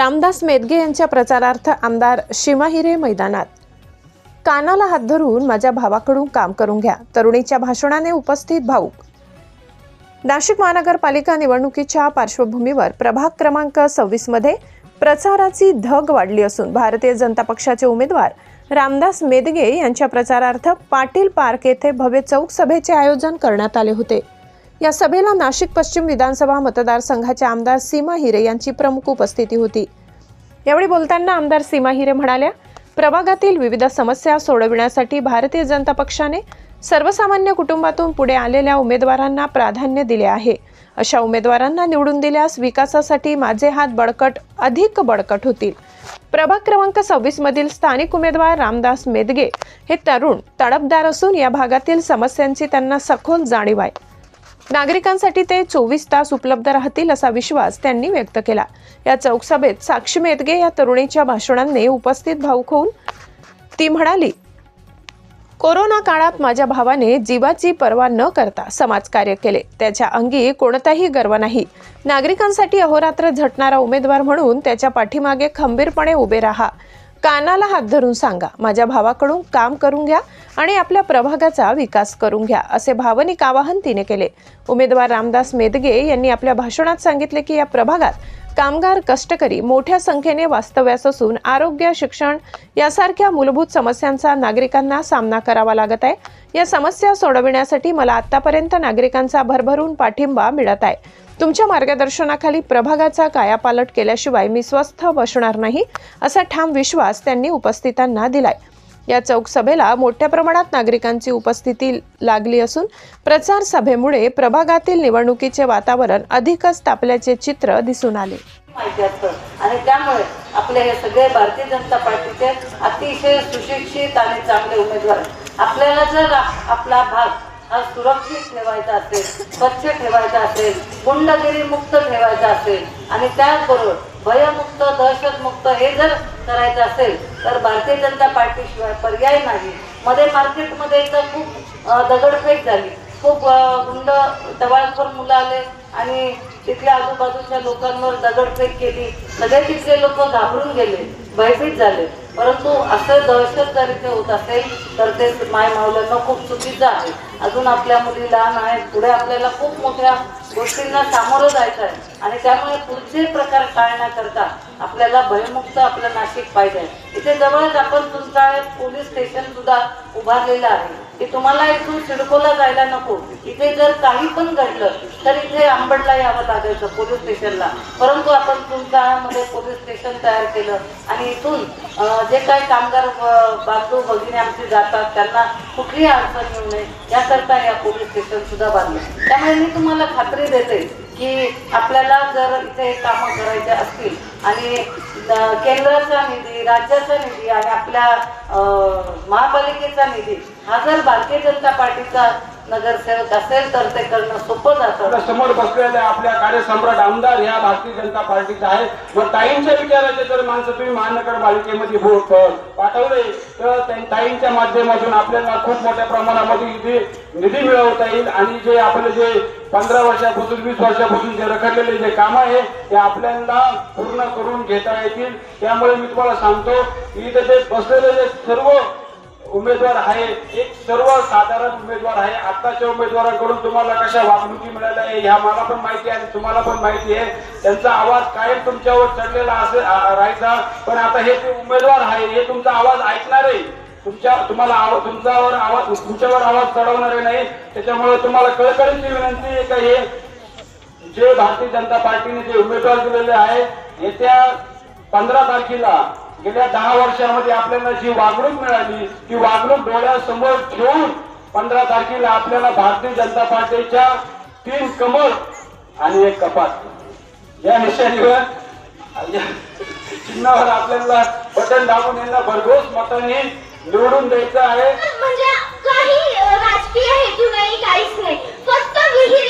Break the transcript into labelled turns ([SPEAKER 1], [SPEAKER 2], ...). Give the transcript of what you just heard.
[SPEAKER 1] रामदास मेदगे यांच्या प्रचारार्थ आमदार शिमाहिरे मैदानात. कानाला हात धरून माझ्या भावाकडून काम करून घ्या. तरुणीच्या भाषणाने उपस्थित भाऊक. नाशिक महानगरपालिका निवडणुकीच्या पार्श्वभूमीवर प्रभाग क्रमांक सव्वीसमध्ये प्रचाराची धग वाढली असून भारतीय जनता पक्षाचे उमेदवार रामदास मेदगे यांच्या प्रचारार्थ पाटील पार्क येथे भव्य चौक सभेचे आयोजन करण्यात आले होते. या सभेला नाशिक पश्चिम विधानसभा मतदारसंघाचे आमदार सीमा हिरे यांची प्रमुख उपस्थिती होती. यावेळी बोलताना आमदार सीमा हिरे म्हणाल्या प्रभागातील विविध समस्या सोडविण्यासाठी भारतीय जनता पक्षाने सर्वसामान्य कुटुंबातून पुढे आलेल्या उमेदवारांना प्राधान्य दिले आहे. अशा उमेदवारांना निवडून दिल्यास विकासासाठी माझे हात बळकट अधिक बळकट होतील. प्रभाग क्रमांक सव्वीस मधील स्थानिक उमेदवार रामदास मेदगे हे तरुण तडपदार असून या भागातील समस्यांची त्यांना सखोल जाणीव आहे. नागरिकांसाठी ते चोवीस तास उपलब्ध राहतील असा विश्वास त्यांनी व्यक्त केला. या चौकसभेत साक्षी मेदगे या तरुणीच्या भाषणांनी उपस्थित भाऊक होऊन ती म्हणाली कोरोना काळात माझ्या भावाने जीवाची पर्वा न करता समाजकार्य केले. त्याच्या अंगी कोणताही गर्व नाही. नागरिकांसाठी अहोरात्र झटणारा उमेदवार म्हणून त्याच्या पाठीमागे खंबीरपणे उभे राहा. कानाला हात धरून सांगा. माझ्या भावाकडून काम करून घ्या. आणि आपल्या प्रभागाचा विकास करून घ्या असे भावनिक आवाहन तिने केले. उमेदवार रामदास मेदगे यांनी आपल्या भाषणात सांगितले की या प्रभागात कामगार कष्टकरी मोठ्या संख्येने वास्तव्यास असून आरोग्य शिक्षण यासारख्या मूलभूत समस्यांचा नागरिकांना सामना करावा लागत आहे. या समस्या सोडविण्यासाठी मला आतापर्यंत नागरिकांचा भरभरून पाठिंबा मिळत आहे. तुमच्या मार्गदर्शनाखाली प्रभागाचा कायापालट केल्याशिवाय मी स्वस्थ बसणार नाही असा ठाम विश्वास त्यांनी उपस्थितांना दिलाय. या चौक सभेला मोठ्या प्रमाणात नागरिकांची उपस्थिती लागली असून प्रचार सभेमुळे प्रभागातील निवडणुकीचे वातावरण अधिकच तापल्याचे चित्र दिसून आले.
[SPEAKER 2] माहिती आणि त्यामुळे आपले हे सगळे भारतीय जनता पार्टीचे अतिशय सुशिक्षित आणि चांगले उमेदवार आपल्याला जर आपला भाग हा सुरक्षित ठेवायचा असेल स्वच्छ ठेवायचा असेल गुंडगिरी मुक्त ठेवायचा असेल आणि त्याचबरोबर भयमुक्त दहशतमुक्त हे जर करायचं असेल तर भारतीय जनता पार्टीशिवाय पर्याय नाही. मध्ये मार्केटमध्ये तर खूप दगडफेक झाली. खूप गुंड टवाळखोर मुलं आले आणि तिथल्या आजूबाजूच्या लोकांवर दगडफेक केली. सगळे तिथले लोक घाबरून गेले भयभीत झाले. परंतु असं दहशत जर इथे होत असेल तर ते माय मावल्यांना खूप चुकीचं आहे. अजून आपल्या मुली लहान आहेत. पुढे आपल्याला खूप मोठ्या गोष्टींना सामोरं जायचं आहे. आणि त्यामुळे पुढचे प्रकार टाळण्याकरता आपल्याला भयमुक्त आपलं नाशिक पाहिजे. इथे जवळच आपण तुमचा पोलीस स्टेशन सुद्धा उभारलेलं आहे. की तुम्हाला इथून सिडकोला जायला नको. इथे जर काही पण घडलं तर इथे आंबडला यावं लागायचं पोलीस स्टेशनला. परंतु आपण तुमच्यामध्ये पोलीस स्टेशन तयार केलं आणि इथून जे काही कामगार बांधू भगिनी आमचे जातात त्यांना कुठलीही अडचण येऊ नये याकरता या पोलीस स्टेशन सुद्धा बांधलं. त्यामुळे मी तुम्हाला खात्री देते की आपल्याला जर इथे कामं करायचे असतील आणि केंद्राचा निधी राज्याचा निधी आणि आपल्या महापालिकेचा निधी हा जर भारतीय जनता पार्टीचा नगरसेवक असेल तर ते करणं सोपं जातं.
[SPEAKER 3] समोर बसलेले आपल्या कार्यसम्राट आमदार ह्या भारतीय जनता पार्टीचा आहे मग ताईंच्या विचाराचे जर माणसं तुम्ही महानगरपालिकेमध्ये भोट पाठवले. तर ताईंच्या माध्यमातून आपल्याला खूप मोठ्या प्रमाणामध्ये निधी निधी मिळवता येईल आणि जे आपले जे पंधरा वर्षापासून वीस वर्षापासून जे रखडलेले जे काम आहे ते आपल्याला पूर्ण करून घेता येतील. त्यामुळे मी तुम्हाला सांगतो की ते बसलेले जे सर्व उमेदवार आहे एक सर्वसाधारण उमेदवार आहे. आताच्या उमेदवारांकडून तुम्हाला कशा वागणुकी मिळाल्या आहे ह्या मला पण माहिती आहे आणि तुम्हाला पण माहिती आहे. त्यांचा आवाज कायम तुमच्यावर चढलेला असेल राहायचा. पण आता हे उमेदवार आहे हे तुमचा आवाज ऐकणार आहे तुमच्या तुम्हाला आवाज तुमच्यावर आवाज तुमच्यावर आवाज चढवणारे नाही. त्याच्यामुळे तुम्हाला कळकळीची विनंती आहे का हे जे भारतीय जनता पार्टीने जे उमेदवार दिलेले आहे येत्या पंधरा तारखेला गेल्या दहा वर्षामध्ये आपल्याला जी वागणूक मिळाली ती वागणूक डोळ्यासमोर ठेवून पंधरा तारखेला आपल्याला भारतीय जनता पार्टीच्या तीन कमळ आणि एक कपात. या निशाणीवर या चिन्हावर आपल्याला बटन दाबून यांना भरघोस मतांनी निवडून द्यायचं आहे.
[SPEAKER 4] म्हणजे काही राजकीय हेतू नाही काहीच नाही. फक्त विहीर